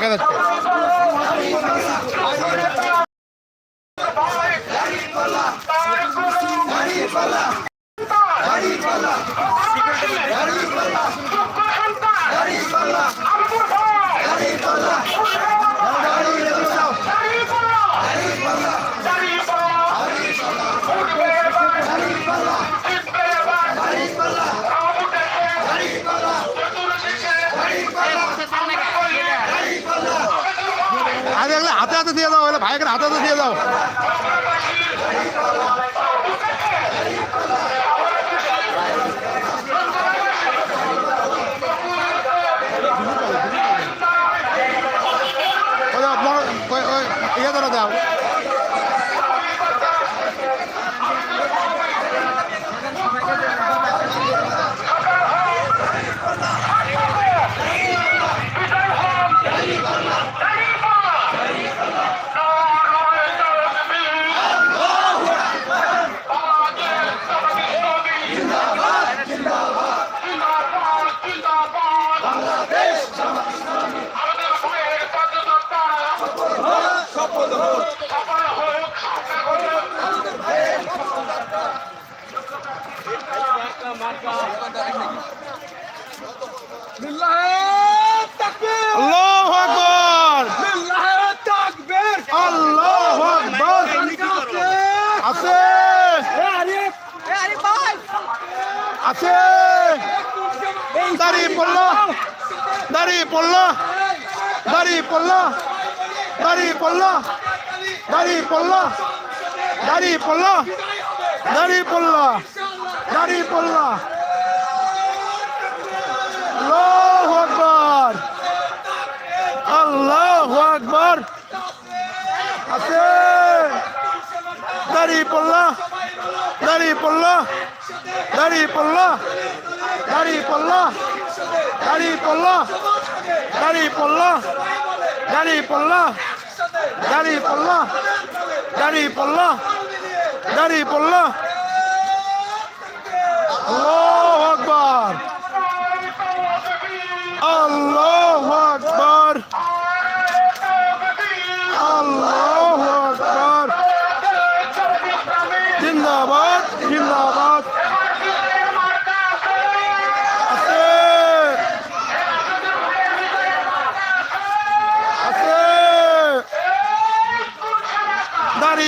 cagadas. টাকার হাতাতে দিয়ে দাও। পড়ল দাড়ি পড়ল দাড়ি পড়ল দাড়ি পড়ল দাড়ি পড়ল দাড়ি পড়ল দাড়ি পড়ল আল্লাহু আকবার আল্লাহু আকবার আছে দাড়ি পড়ল দাড়ি পড়ল দাড়ি পড়ল দাড়ি পড়ল দাড়ি পড়ল দাড়ি পড়ল দাঁড়িয়ে পড়ল দাঁড়িয়ে পড়ল দাঁড়িয়ে পড়ল দাঁড়িয়ে পড়ল আল্লাহ আকবার। আল্লাহু আকবার আল্লাহু আকবার জিন্দাবাদ জিন্দাবাদ আছে আছে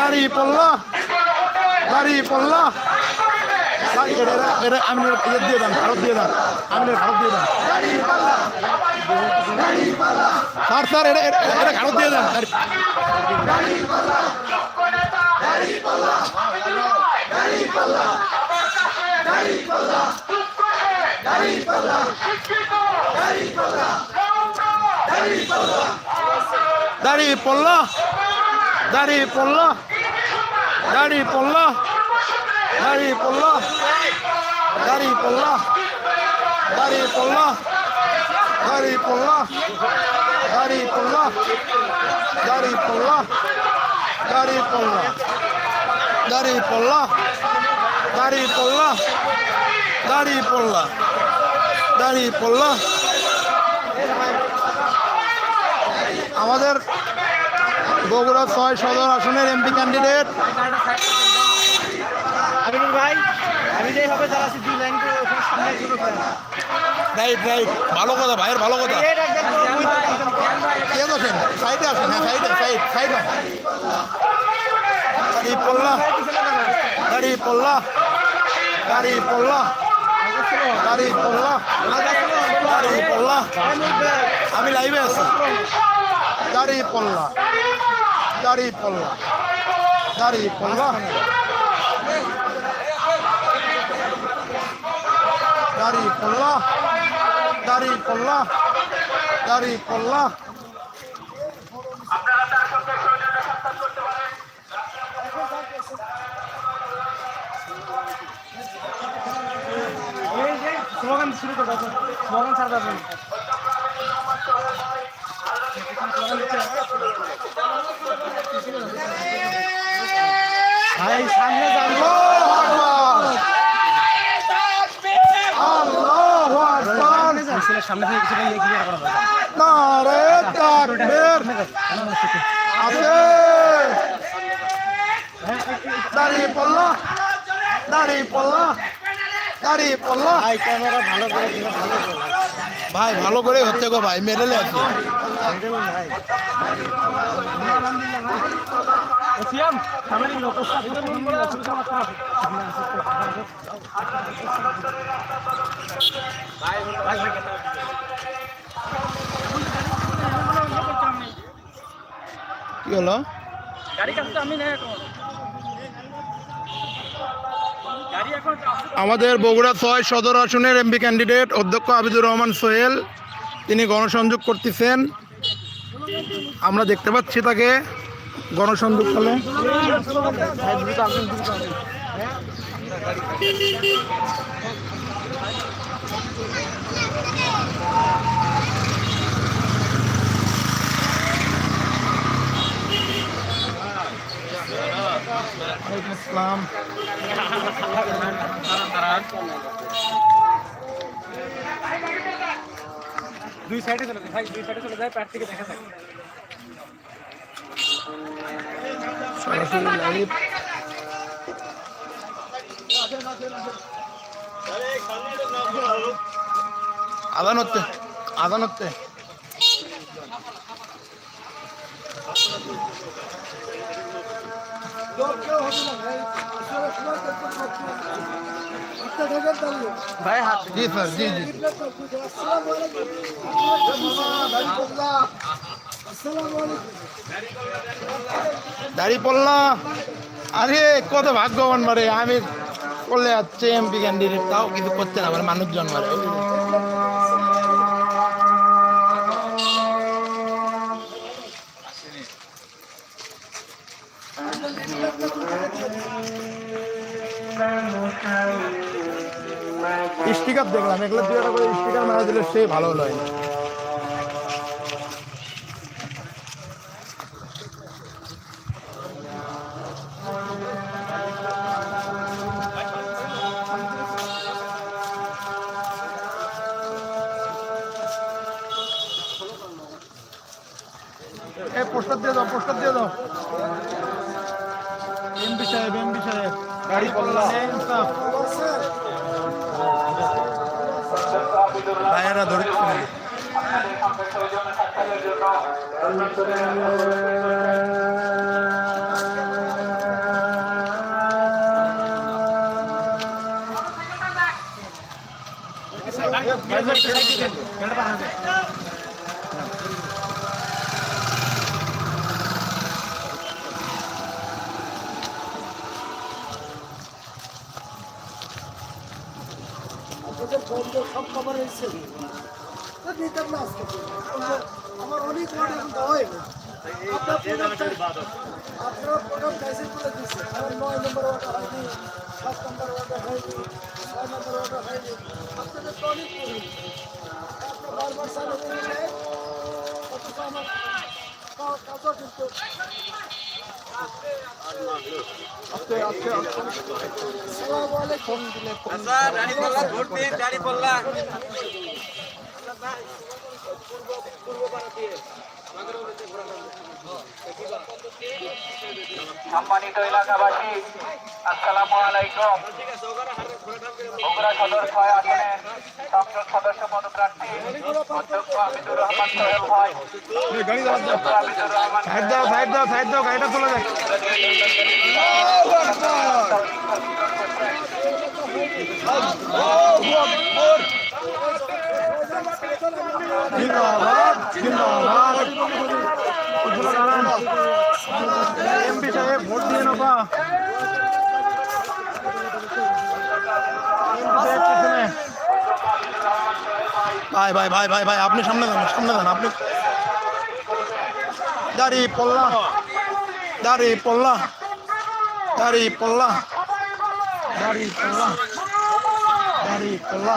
দাঁড়িয়ে পড়ল দাঁড়িয়ে পড়ল আমি দিয়ে দেন ভারত দিয়ে দেন আমি ভারত দিয়ে দেন স্যার স্যার এটা এটা ভারত দিয়ে দেন দাঁড়িয়ে পড়ল দাড়ি পড়লা দাড়ি পড়লা দাড়ি পড়লা দাড়ি পড়লা দাড়ি পড়লা দাড়ি পড়লা দাড়ি পড়লা দাড়ি পড়লা দাড়ি পড়লা দাড়ি পড়লা দাড়ি পড়লা দাড়ি পড়লা দাড়ি পড়লা আমাদের বগুড়া ছয় সদর আসনের এমপি ক্যান্ডিডেট আমিনুল ভাই আমি যেই হবে চালাচ্ছি দুই লাইন করে ওখানে সামনে শুরু করেন রাইট রাইট ভালো কথা ভাইয়ের ভালো কথা। এই ডাক দেন, ওই ডাক দেন, কে আছেন সাইডে আসেন হ্যাঁ সাইডে সাইড সাইড গাড়ি পড়লা গাড়ি পড়লা গাড়ি পড়লা গাড়ি পড়লা গাড়ি পড়লা। আমি লাইভে আছি। গাড়ি পড়লা। দাড়ি পল্লা দাড়ি পল্লা দাড়ি পল্লা দাড়ি পল্লা দাড়ি পল্লা স্লোগান শুরু করবেন স্লোগান ছাড়বেন ভাই সামনে ভাই ভালো করে হচ্ছে গো ভাই মেডেলে আছে সিয়াম সামনে লোক কি হলো আমাদের বগুড়া ছয় সদর আসনের এমপি ক্যান্ডিডেট অধ্যক্ষ আবিদুর রহমান সোহেল। তিনি গণসংযোগ করতেছেন। আমরা দেখতে পাচ্ছি তাকে। গণসংযোগ ওয়ালাইকুম দুই সাইডে চলে যায় দুই সাইডে চলে যায় প্যাট থেকে দেখা যায়। সরাসরি লাইভ ভাই হাত জি স্যার জি জি। দাড়ি পড়লা আরে, কত ভাগ্যবান মারে আমি করলে যাচ্ছে এমপি ক্যান্ডিডেট, তাও কিছু করছে না মানে মানুষজন মারে স্টিকার দেখলাম এগুলো দুই করে স্টিকার মারা দিলে সেই ভালো হয় সব খবর এসেছে আমার- অনেক ওয়ার্ড দেওয়া হয় আপনার প্রোগ্রাম ক্যান্সেল করে দিচ্ছে আমার নয় নম্বর ওয়ার্ডে হয়নি সাত নম্বর ওয়ার্ডে হয়নি ছয় নম্বর ওয়ার্ডে হয়নি আপনাদের তো অনেক প্রবলেম আপনার বারবার চালু করে নেয় অথচ আমার কাজও কিন্তু আসসালামু আলাইকুম ভোট দিন গাড়ি পড়লা সম্মানিত এলাকাবাসী আসসালামু আলাইকুম। বগুড়া সদর ছয় আসনে সংসদ সদস্য পদপ্রার্থী অধ্যক্ষ আমিদুর রহমান সোহেল ভাই। আমিদুর রহমান যায় ভাই ভাই ভাই ভাই ভাই, আপনি সামনে যান সামনে যান আপনি দাড়ি পল্লা দাড়ি পল্লা দাড়ি পল্লা দাড়ি পল্লা দাড়ি পল্লা।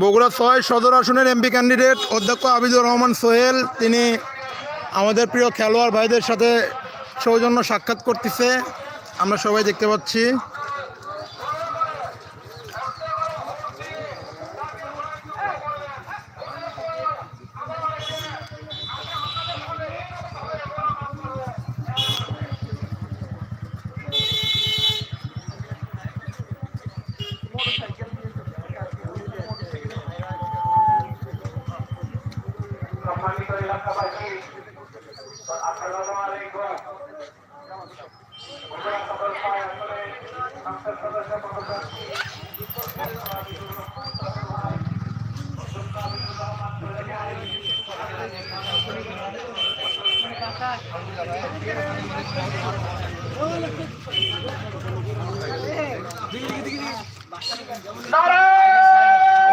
বগুড়া ছয় সদর আসনের এমপি ক্যান্ডিডেট অধ্যক্ষ আবিদুর রহমান সোহেল। তিনি আমাদের প্রিয় খেলোয়াড় ভাইদের সাথে সৌজন্য সাক্ষাৎ করতেছে। আমরা সবাই দেখতে পাচ্ছি।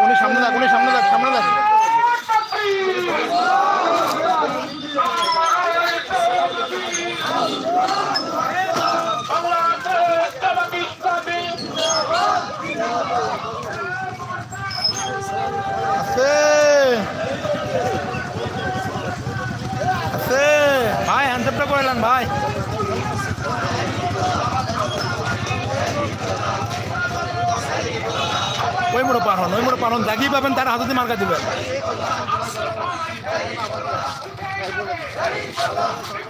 উনি সামনে দেখ উনি সামনে দেখ সামনে ভাই হ্যান্ডসেপটা করলেন ভাই। মোড়ো পার হন ওই মোড়ো পার হন যাকেই পাবেন তার হাতে মার্কা দিবেন আসসালামু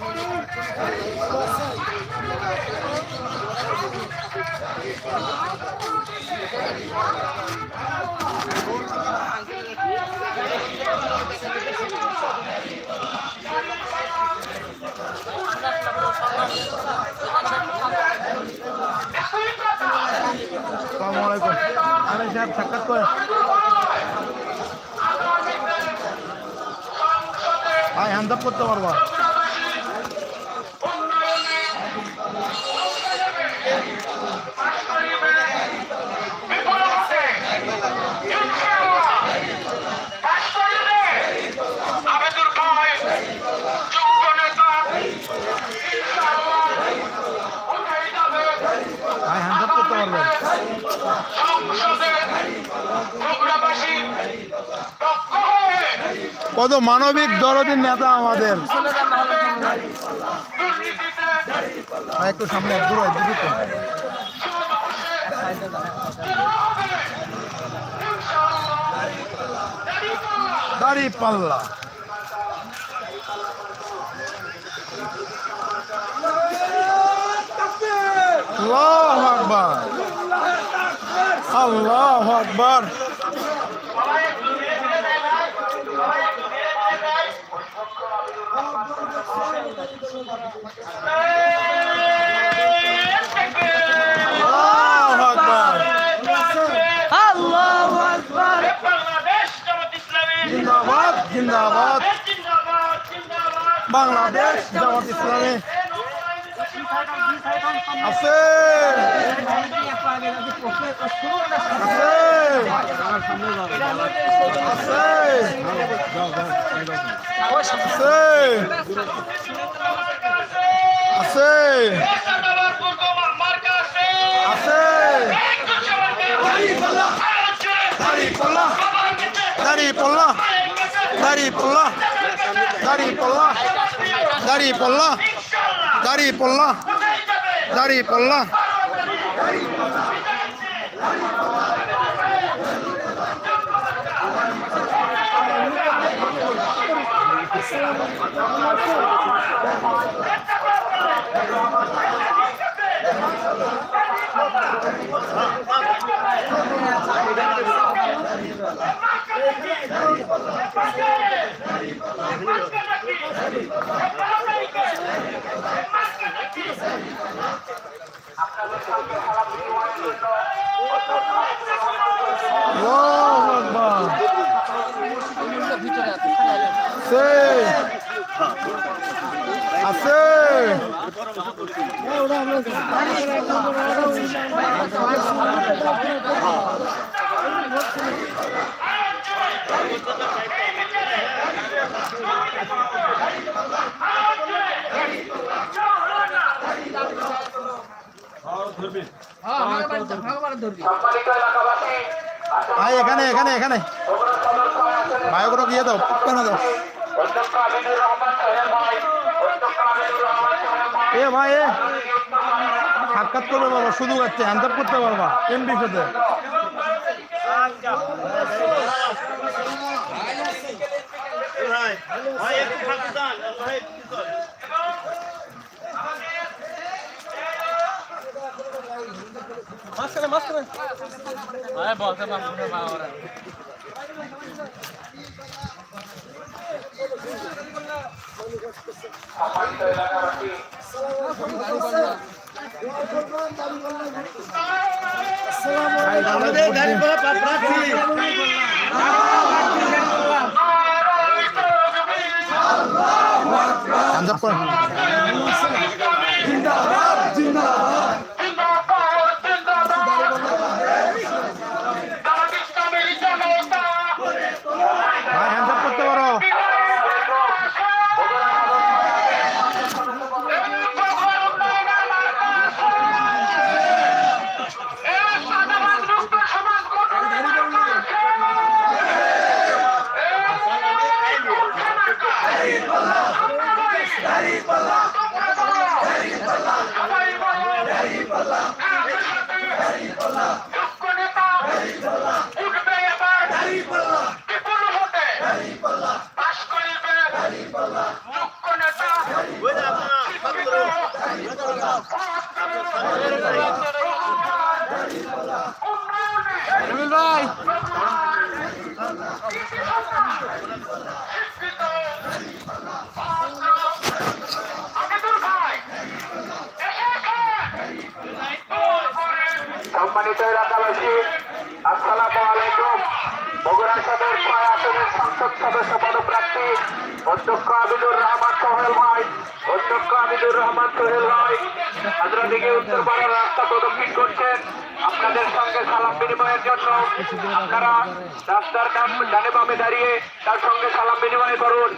সাহেব সাক্ষাৎ করেন। ভাই হ্যান্ড আপ করতে পারবা আবেদুর ভাই যোগ্য নেতা উঠে যাবে ভাই হ্যান্ড আপ করতে পারবেন সংসদে বগুড়াবাসী দক্ষ হয়ে কত মানবিক দরদির নেতা আমাদের। একটু সামনে দাড়ি পাল্লা। আল্লাহ আকবার। আল্লাহ আকবার আল্লাহ আকবার আল্লাহু আকবার বাংলাদেশ জামাত ইসলামী জিন্দাবাদ জিন্দাবাদ জিন্দাবাদ জিন্দাবাদ বাংলাদেশ জামাত ইসলামী। আছে। আছে। আছে। আছে। সাদাবার কুকুমার মার্কা আছে আছে একটু সবাইকে আরও জোরে দাড়ি পল্লা বাবার কাছে দাড়ি পল্লা দাড়ি পল্লা দাড়ি পল্লা দাড়ি পল্লা ইনশাআল্লাহ দাড়ি পল্লা কোথায় যাবে দাড়ি পল্লা Thank you. আছে আছে ভাই এখানে এখানে এখানে। ভাই ওগুলো গিয়ে দাও কেন দাও। এ ভাই এ। সাক্ষাৎ করবে বাবা শুধু যাচ্ছে হ্যান্ড করতে পারবা এমপির সাথে আমাদের গাড়ি করে। প্রার্থী হ্যান্ড করেন সংসদ সদস্য পদপ্রার্থী অধ্যক্ষ আবিদুর রহমান সোহেল ভাই অধ্যক্ষ আবিদুর রহমান সোহেল ভাই। হাজরা দিকে উত্তরপাড়ার রাস্তা প্রদক্ষিণ করছেন। আপনাদের সঙ্গে সালাম বিনিময়ের জন্য আপনারা রাস্তার ডান ডানে বামে দাঁড়িয়ে তার সঙ্গে সালাম বিনিময় করুন।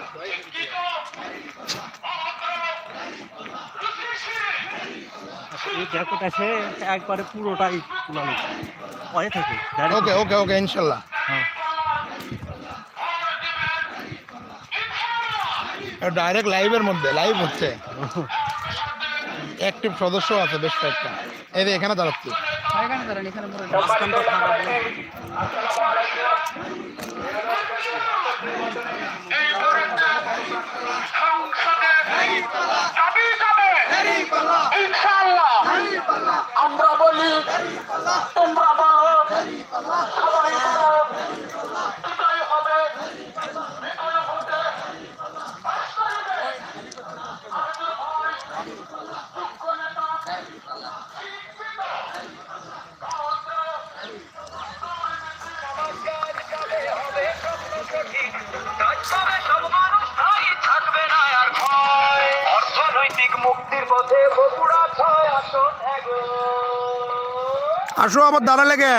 জ্যাকেট আছে একবারে পুরোটাই থাকে ওকে ওকে ওকে ইনশাল্লাহ। ডাইরেক্ট লাইভের মধ্যে লাইভ হচ্ছে। অ্যাক্টিভ সদস্য আছে বেশ কয়েকটা। এই যে এখানে দাঁড়াচ্ছি। আসো আবার দাঁড়া লেগে